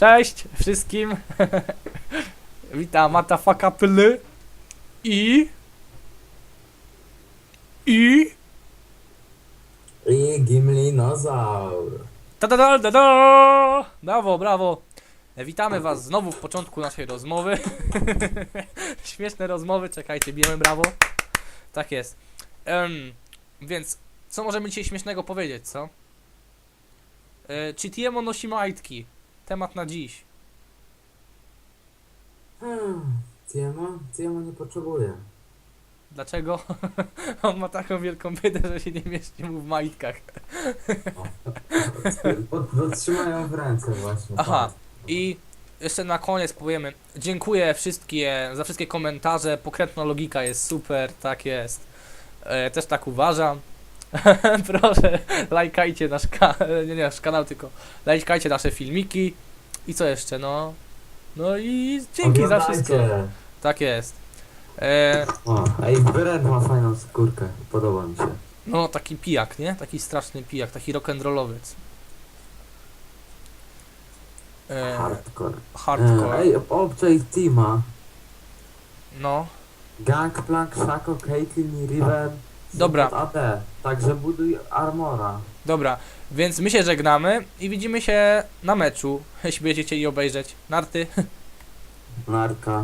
Cześć wszystkim. Witam Matafaka Ply. I... I... I Gimlinozaur. Ta da da da da! Brawo, brawo! Witamy was znowu w początku naszej rozmowy. Śmieszne rozmowy, czekajcie, bijemy brawo. Tak jest. Em, więc, co możemy dzisiaj śmiesznego powiedzieć, co? E, czy Tiemo nosi majtki? Temat na dziś. Hmm, Tiemo? Tiemo nie potrzebuje. Dlaczego? On ma taką wielką bydę, że się nie mieści mu w majtkach. Pod, podtrzymają w ręce właśnie. Aha. tak. I jeszcze na koniec powiemy, dziękuję wszystkie, za wszystkie komentarze, pokrętna logika jest super, tak jest. E, też tak uważam. Proszę, lajkajcie nasz kanał, nie, nie nasz kanał, tylko lajkajcie nasze filmiki. I co jeszcze, no? No i dzięki za wszystko. Oglądajcie. Tak jest. E, O, ej, Beret ma fajną skórkę. Podoba mi się. no, taki pijak, nie? Taki straszny pijak, taki rock'n'rollowiec. E, Hardcore. hardcore. E, Ej, obczaj Tima. No. Gangplank, Shaco, Caitlyn i Riven. Dobra. AD. Także buduj armora. Dobra, więc my się żegnamy i widzimy się na meczu, jeśli będziecie chcieli obejrzeć. Narty. Narka.